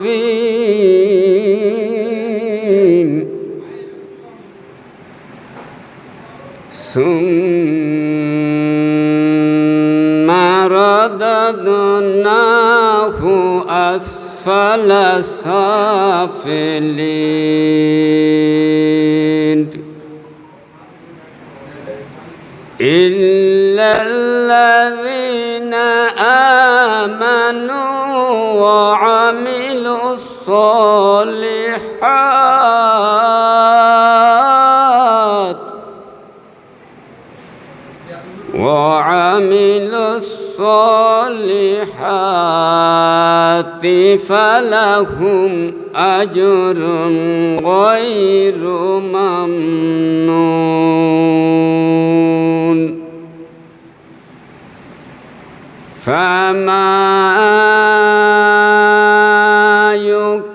ثم رددناه أسفل سافلين. الصالحات وعملوا الصالحات فلهم أجر غير ممنون فما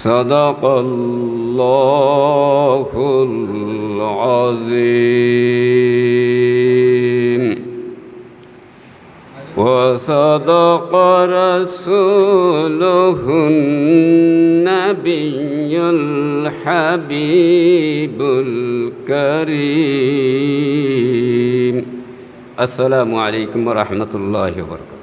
صدق الله العظيم. وصدق رسوله النبي الحبيب الكريم. السلام عليكم ورحمة الله وبركاته.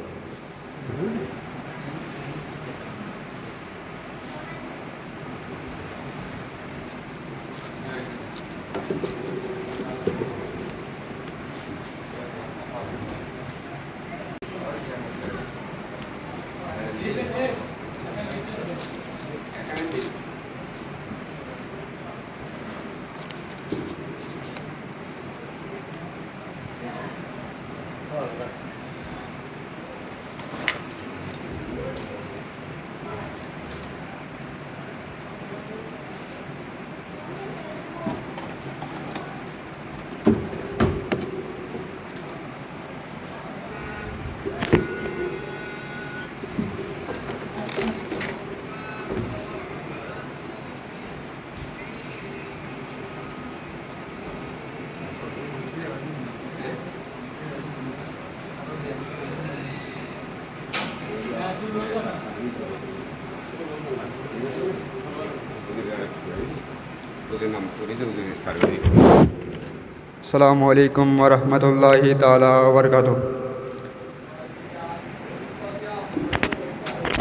আসসালামু আলাইকুম ওরহমতুল্লাহি তালা বরকাত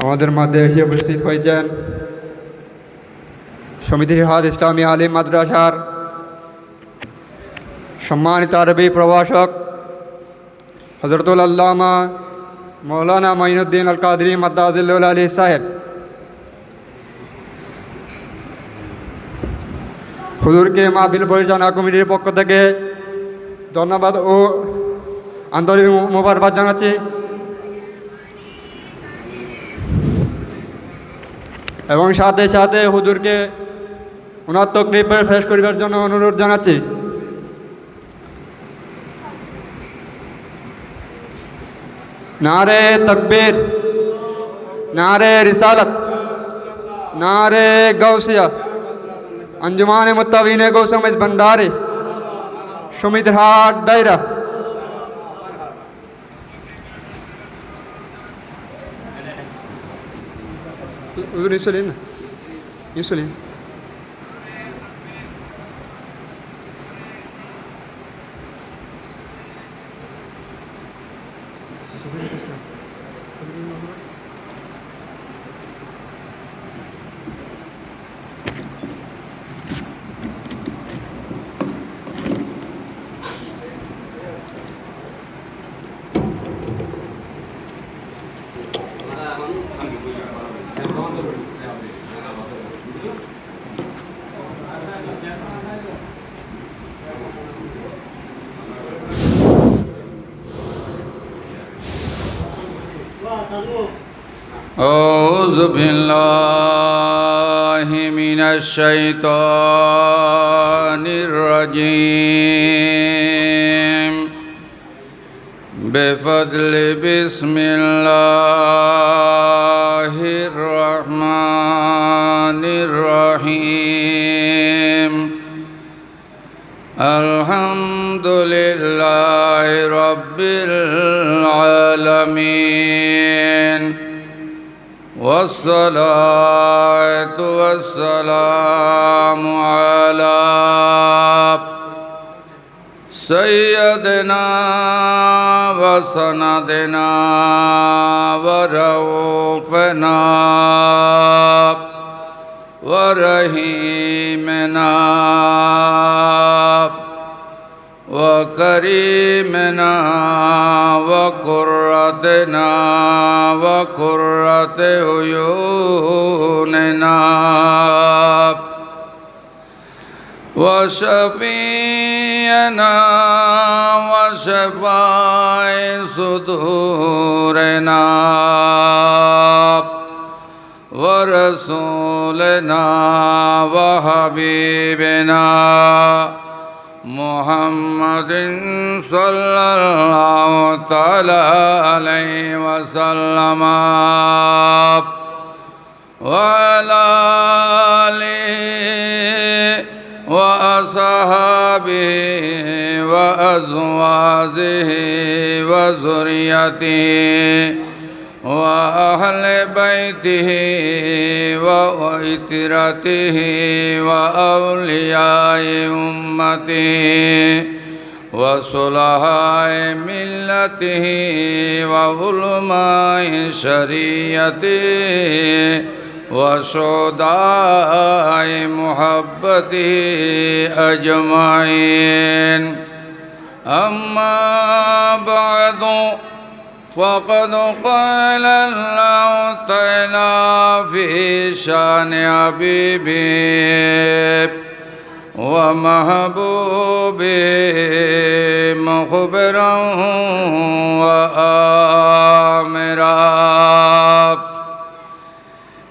আমাদের মধ্যে এসে উপস্থিত হয়েছেন সমিতির হাত ইসলামী আলিম মাদ্রাসার সম্মানিত আরবি প্রভাষক হজরতুল আল্লামা মৌলানা মঈনুদ্দিন আল কাদরি মাদ্দাজুল্ল আলী সাহেব হুজুরকে মাহফিল পরিচালনা কমিটির পক্ষ থেকে ধন্যবাদ ও আন্তরিক মোবারকবাদ জানাচ্ছি। এবং সাথে সাথে হুজুরকে ওনার তকলিফের ফেস করিবার জন্য অনুরোধ জানাচ্ছি। নারে তকবীর, নারে রিসালত, নারে গৌসিয়া انجمان متوین کو سمجھ بندارے شمید ہاٹ دائرہ يسلم يسلم أعوذ بالله من الشيطان الرجيم. بفضل بسم الله الرحمن الرحيم. الحمد لله رب العالمين والصلاة والسلام على سيدنا وسندنا ورؤوفنا ورحيمنا وكريمنا وقرتنا وقرة عيوننا وشفينا وشفاء صدورنا ورسولنا وحبيبنا محمد صلى الله تعالى عليه وسلم. وعلى آله وأصحابه وأزواجه وذريته. وأهل بيته وإترته وأولياء أمته وصلحاء ملته وعلماء شريعته وشهداء محبته أجمعين. أما بعد فقد قال تعالى في شأن حبيبه ومحبوبه مخبرا وآمرا.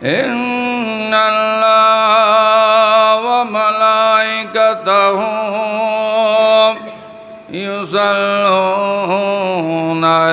إن الله وملائكته يصلون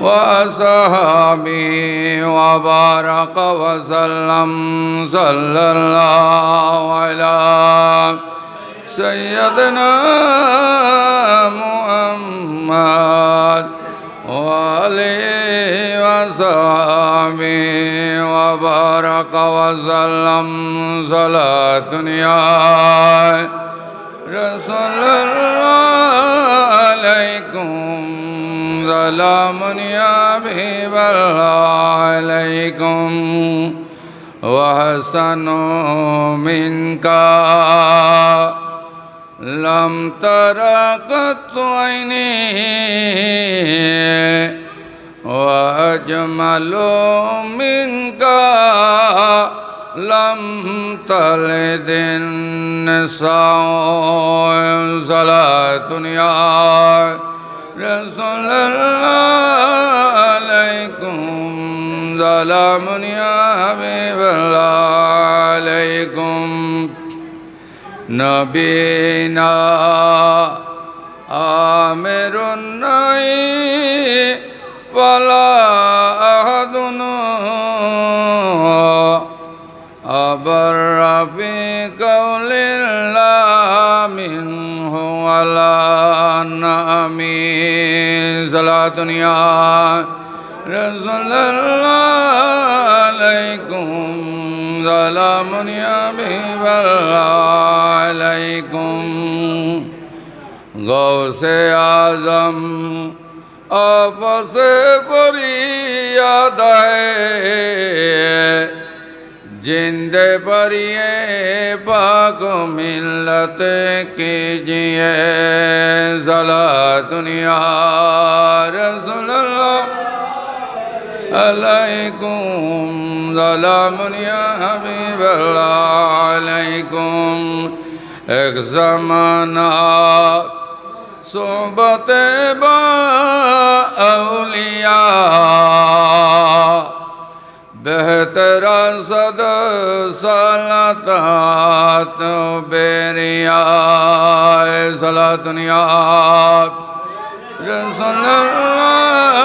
وأصحابه وبارك وسلم صلى الله على سيدنا محمد وعليه وصحبه وبارك وسلم صلاة يا رسول الله. سلام يا حبيب الله عليكم وحسن منك لم تر قط عيني وأجمل منك لم تلد النساء صلاة يا رسول الله عليكم سلام يا حبيب الله عليكم نبينا آمر النعي فلا أحد أبر في قول الله منه ولا القرآن آمين صلاة يا رسول الله عليكم سلام يا حبيب الله عليكم غوث اعظم آفس پوری یاد ہے جند پریے پاک ملت کی جیئے زلا دنیا رسول اللہ علیکم زلا منیا حبیب اللہ علیکم ایک زمانہ صحبت با اولیاء احتراسد صلاتات بیریا صلات نیاب رسول اللہ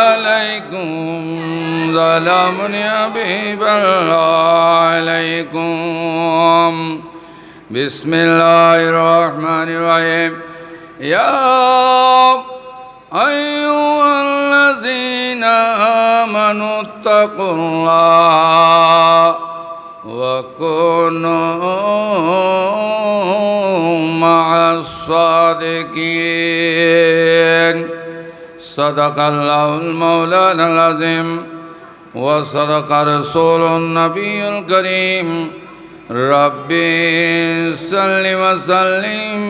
علیکم سلام نبی اللہ علیکم بسم اللہ الرحمن الرحیم یا ایو الذين آمنوا اتقوا الله وكونوا مع الصادقين صدق الله المولانا العظيم وصدق رسول النبي الكريم ربي صل وسلم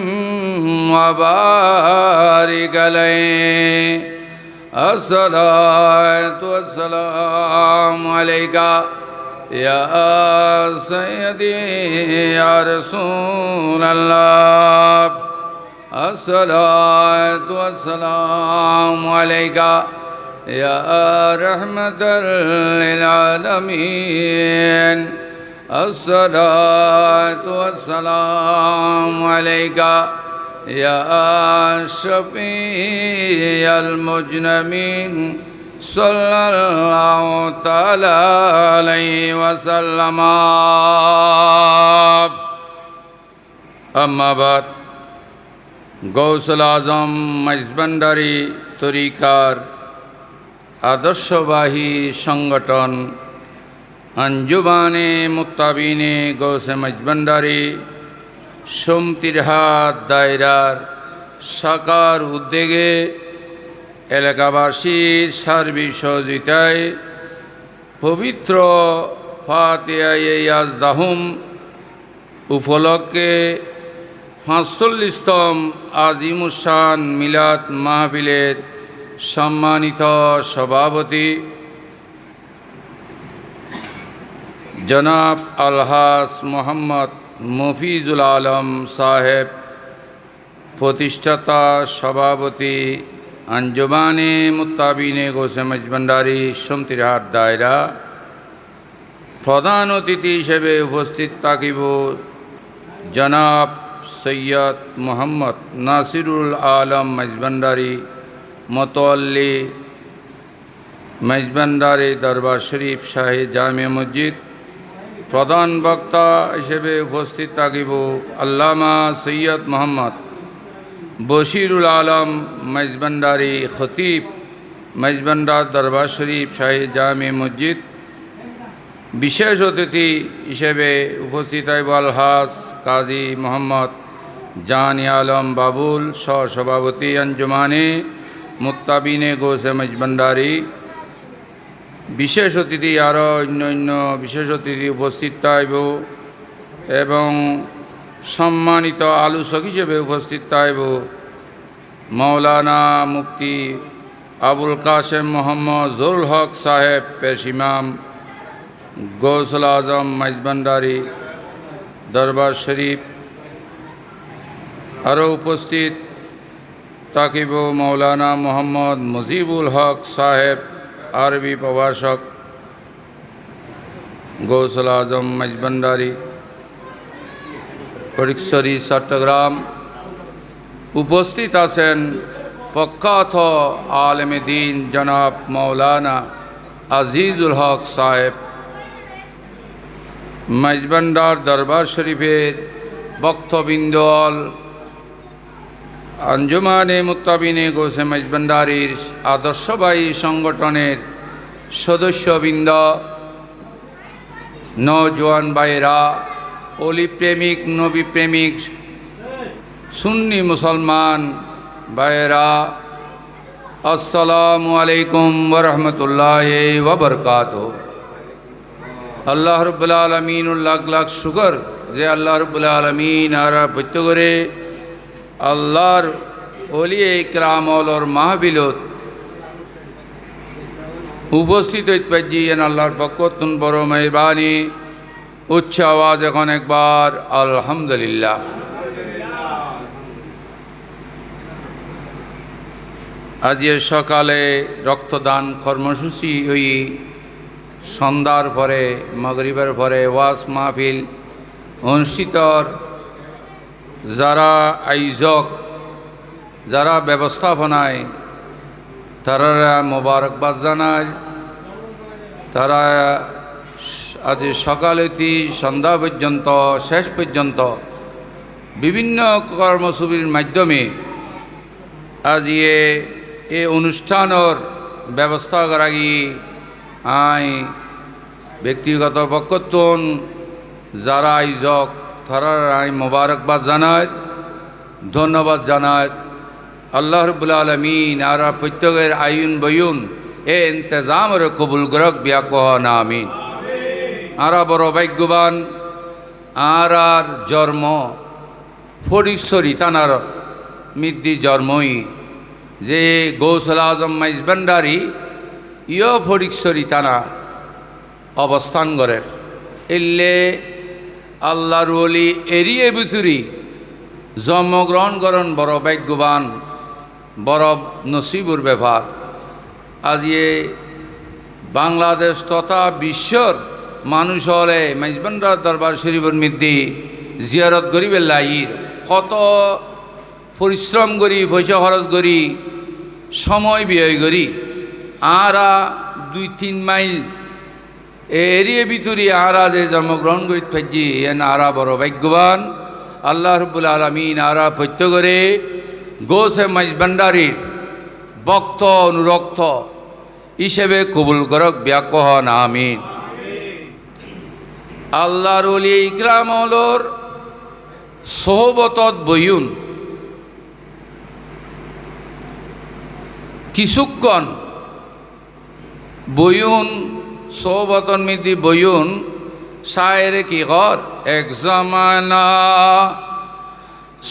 وبارك عليه الصلاة والسلام عليك يا سيدي يا رسول الله. الصلاة والسلام عليك يا رحمة للعالمين. الصلاة والسلام عليك يا شفيع المجنمين صلى الله تعالى عليه وسلم أما بعد গৌসল আজম মাইজবান্ডারি তরিকার আদর্শবাহী সংগঠন আঞ্জুবানে মুতাবিনে গৌসে মজবন্ডারি সোমতিরহাট দায়রার সাকার উদ্যোগে এলাকাবাসীর সার্বিক সহযোগিতায় পবিত্র ফাতিয়াই আজদাহুম উপলক্ষে পাঁচচল্লিশতম আজিমুসান মিলাদ মাহফিলের সম্মানিত সভাপতি জনাব আলহাস মোহাম্মদ মফিজুল আলম সাহেব, প্রতিষ্ঠাতা সভাপতি আঞ্জুমানে মুতাবিনে গোসেমজ ভান্ডারি সমতিরহাট দায়রা, প্রধান অতিথি হিসেবে উপস্থিত থাকিব জনাব সৈয়দ মোহাম্মদ নাসিরুল আলম মজবান্ডারি মতোয়াল্লি মজবান্ডারি দরবার শরীফ শাহী জামে মসজিদ প্রধান বক্তা হিসেবে উপস্থিত থাকিব আল্লামা সৈয়দ মোহাম্মদ বশিরুল আলম মজবান্ডারি খতিব মজবান্ডার দরবার শরীফ শাহী জামে মসজিদ। বিশেষ অতিথি হিসেবে উপস্থিত আইব আলহাস কাজী মোহাম্মদ জানি আলম বাবুল, সহসভাপতি আঞ্জুমানে, মুত্তাবিনে গোসে মজবান্ডারি বিশেষ অতিথি আরও অন্য অন্য বিশেষ অতিথি উপস্থিত থাকব এবং সম্মানিত আলোচক হিসেবে উপস্থিত থাকব মৌলানা মুফতি আবুল কাসেম মোহাম্মদ জরুল হক সাহেব, পেশ ইমাম গৌসল আজম মাইজবান্ডারি দরবার শরীফ। আরও উপস্থিত তাকিব মৌলানা মোহাম্মদ মুজিবুল হক সাহেব। আরবি প্রভাষক, গৌসল আজম মজবন্ডারি পরিক্সরি চট্টগ্রাম উপস্থিত আছেন প্রখ্যাত আলমে দিন জনাব মৌলানা আজিজুল হক সাহেব। মজবন্ডার দরবার শরীফের বক্তবিন্দল আঞ্জুমানে মুত্তাবিনে গোসে মজবন্ডারির আদর্শবাহী সংগঠনের সদস্যবৃন্দ নজওয়ান ভাইরা অলি প্রেমিক নবী প্রেমিক সুন্নি মুসলমান ভাইরা আসসালামু আলাইকুম ওরহমতুল্লাহ ওবরকাত আল্লাহ রব্বুল্লা আলমিন, লাখ লাখ শুকর যে আল্লাহ রব্বুল্লা আলমিন আর পত্য করে আল্লাহর অলি ক্রামলর মাহবিলত উপস্থিত হইতে এন আল্লাহর পক্ষতুন বড় মেহরবানি। উচ্চ আওয়াজ এখন একবার, আলহামদুলিল্লাহ। আজকের সকালে রক্তদান কর্মসূচি ওই সন্ধ্যার পরে, মগরিবের পরে ওয়াস মাহফিল অনুষ্ঠিত যারা আয়োজক যারা ব্যবস্থাপনায়, তারা মোবারকবাদ জানায়, তারা আজ সকালেতি সন্ধ্যা পর্যন্ত, শেষ পর্যন্ত বিভিন্ন কর্মসূচির মাধ্যমে আজ এ অনুষ্ঠানের ব্যবস্থা করা গিয়ে আই ব্যক্তিগত পক্ষত্বন যারা আয়োজক তারা আই মোবারকবাদ জানায়, ধন্যবাদ জানায়। আল্লাহ রবুল্লা আলমিন আর প্রত্যেকের আয়ুন বয়ুন, এ ইন্তজামর কবুল গ্রক ব্যাক আমিন। আরা বড় ভাগ্যবান, আর আর জন্ম, ফরিশ্বরী তানার মিদ্দি জন্মই। যে গৌসল আজম মাইজ ভান্ডারি, ইয় ফরিশ্বরী তানা অবস্থান করে এলে আল্লাহর ওলি এরিয়ে ভিতরি জন্মগ্রহণ করেন বড় ভাগ্যবান, বড় নসিবুর ব্যাপার। আজিয়ে বাংলাদেশ তথা বিশ্বর মানুষ হলে মেজবান্ডা দরবার শরীফের মধ্যে জিয়ারত করিবে লাইর, কত পরিশ্রম করি, পয়সা খরচ করি, সময় ব্যয় করি, আরা দুই তিন মাইল এরিয়ে ভিতরে আরা যে জন্মগ্রহণ করি থাকি এন আরা বড় ভাগ্যবান। আল্লাহ রব্বুল আলমিন আরা পত্য করে গোসে মাইজ ভান্ডারির বক্ত অনুরক্ত হিসেবে কবুল করক, ব্যাকহন, আমিন। আল্লাহর ইকরাম হলর সহবতত বইউন কিছুক্ষণ বইউন সহবতন মিদি বইউন শায়ের কি কর এক জমানা।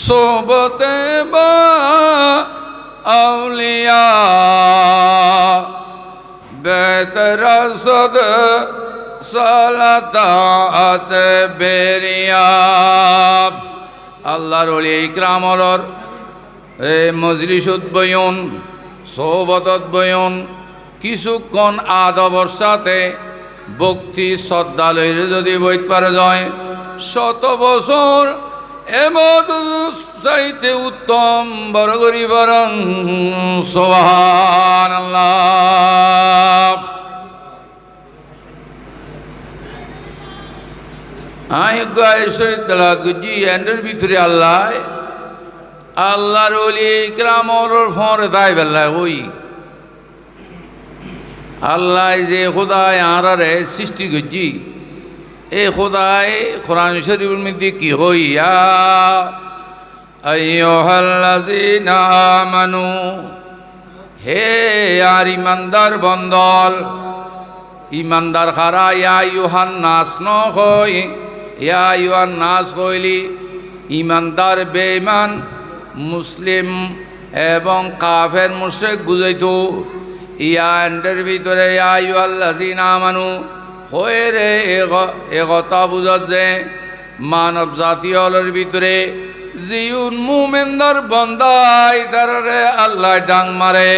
সোবতে বা আউলিয়া। বেতরসদ সালাতাত বেরিয়া। আল্লাহর ওলি ইকরামলর এ মজলিসুদ বয়ন, সৌবতত বয়ন কিছুক্ষণ আদ অবস্থাতে ভক্তি শ্রদ্ধালয়ের যদি বইতে পারে যায়, শত বছর এমত উত্তম বড় করি বরং এন্ডের ভিতরে আল্লাহ, আল্লাহর ওলি গ্রামর ফরে তাই বেলায় ওই আল্লাহ যে খোদায় আঁরারে সৃষ্টি করছি, এ খোদায় কোরআন শরীফের মধ্যে কি হইয়া? আমানু, হে আর ইমানদার বন্দল ইমানদার খারা, ইয়া ইউহান নাস ন হই ইয়া ইউহান নাস হইলি ইমানদার, বেঈমান, মুসলিম এবং কাফের, মুশরিক বুঝাইতো। ইয়া এন্ডের ভিতরে ইয়া ইউহাল্লাযীনা আমানু, হয়ে রে এ কথা যে মানব জাতীয়লের ভিতরে জিউন মুমেন্দর বন্দাই তারে আল্লাহ ডাং মারে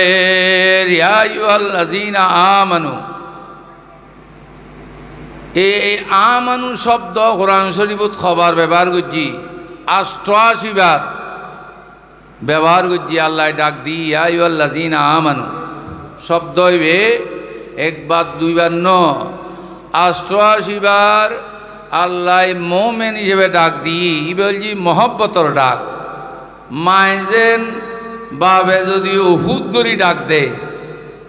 রিয়া ইউহাল্লাযীনা আমানু। এই আ আমানু শব্দ কোরআন শরীফত খবর ব্যবহার করছি, আষ্টআশি ব্যবহার করছি, আল্লাহ ডাক দি আল্লাহ জিন আমানু। শব্দ হইবে একবার দুইবার ন। আষ্টআশি বার আল্লাহ মোমেন হিসেবে ডাক দি বলছি মহব্বতর ডাক। মাইজেন বাবে যদি ওহুদ ধরি ডাক দে,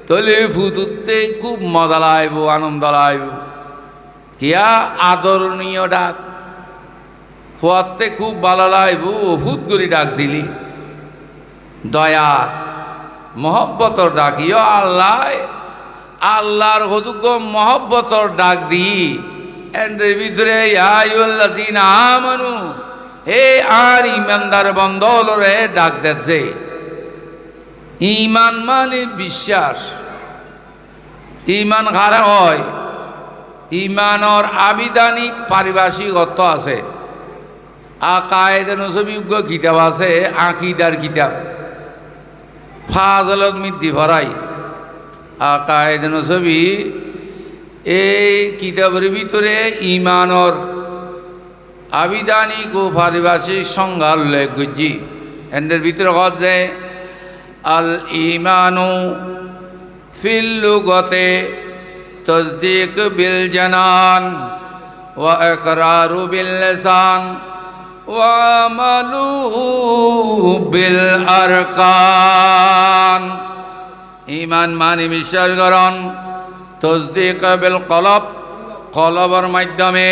তাহলে ফুতুতে খুব মজা লাইব আনন্দ লাইব কিয়া আদরণীয় ডাক। হওয়াতে খুব ভালো লাইব ওহুদ ধরি ডাক দিলি। দয়ার মহব্বতর ডাক, ইয় আল্লাহ, আল্লাহর হতুক মহব্বতর ডাক দি। এর ভিতরে আমানু, হে আর ইমানদার বন্ধলরে ডাক দিচ্ছে। ইমান মানে বিশ্বাস। ইমান খারা হয়? ইমানর আবিধানিক পারিভাষিক অর্থ আছে। আকায়েদ নসবিজ্ঞ কিতাব আছে, আকিদার কিতাব। ফাজলত মিদ্দি ভরাই। আকায়েদ নসবি, এই কিতাবের ভিতরে ইমানর আবিধানিক ও পারিভাষিক সংজ্ঞা উল্লেখ করছি এদের ভিতরে কত যে, আল ইমানু ফিল লুগতে তসদিক বিল জানান ওয়া ইকরারু বিল লিসান। বিল আরকান। ইমান মানে বিশ্বাস করণ তসদিক বিল কলব, কলবর মাধ্যমে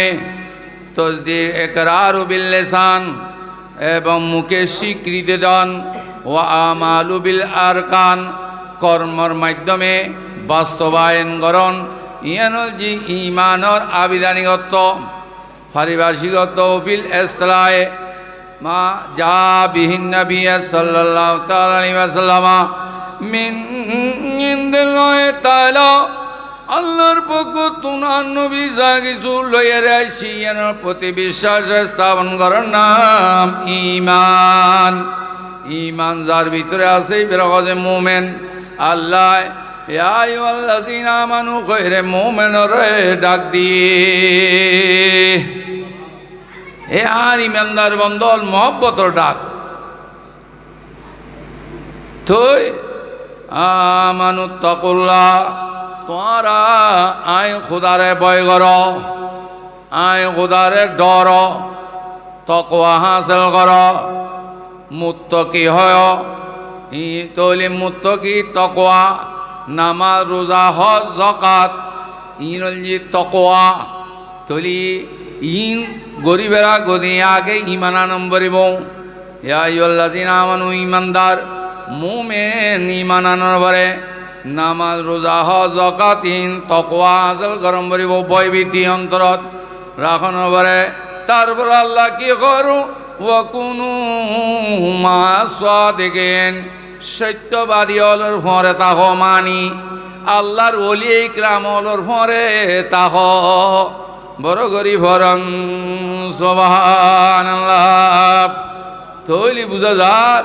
তসদিক একরার বিল লেসান এবং মুখে স্বীকৃতি দান। ও আমালু বিল আরকান, কর্মর মাধ্যমে বাস্তবায়ন করণ ইয়ান যে ইমানর আবিধানিকত্ব। পারিভাষিকত্ব ফিল এসলায় মা যা বিহীন আল্লাহর পক্ষ তুনার নবী যা কিছু প্রতি বিশ্বাস স্থাপন করার নাম ইমান ইমান যার ভিতরে আছে, বেরোজে মোমেন। আল্লাহ মানু কইরে মোমেনরে ডাক দিয়ে এ আর ইমানদার বন্দল মহব্বতর ডাক। তুই আমানু তকুল্লা তোরা আই খুদারে বয় কর আই খুদারে ডর তকোয়া হাসিল কর, মুত্তকি হয়, ই তৈলি মুত্তকি তকোয়া নামাজ, রোজা, হজ জকাত ইনজি তকোয়া তৈলি ইন গরিবেরা গদি আগে ইমানা নম্বরিব ইয়াল্লাজিন আমানু ইমানদার মুমেন ইমানানোর পরে নামাজ, রোজা হ জকাতিন তকোয়া আজল, গরম করিব বয়ভীতি অন্তরত রাখনোর পরে তারপর আল্লাহ কি করু? ও কোনো দেখেন সত্যবাদী অলর ভরে তাহ মানি, আল্লাহর অলি ক্রাম অলর ভরে তাহ। বড় গরি ভরং সবান তৈলি বুঝা যার